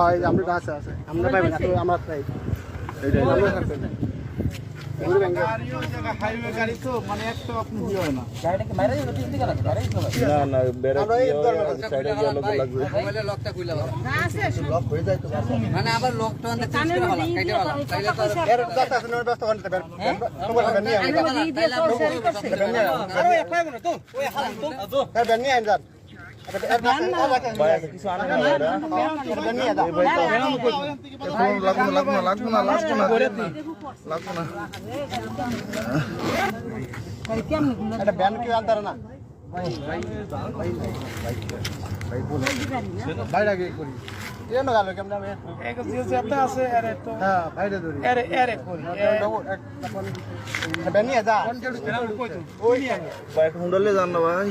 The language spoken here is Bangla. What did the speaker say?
হয় আমরা আছে আছে আমরা পাইবেন না আমরা পাই আমরা থাকবেন মানে ইয়ে হয় মানে আবার বাইরে গিয়ে করি এনো গেল কেমন আমি এক যে যেটা আছে আরে তো হ্যাঁ বাইরে তো ওই নিয়ে বাইক হুন্ডলে যান না ভাই।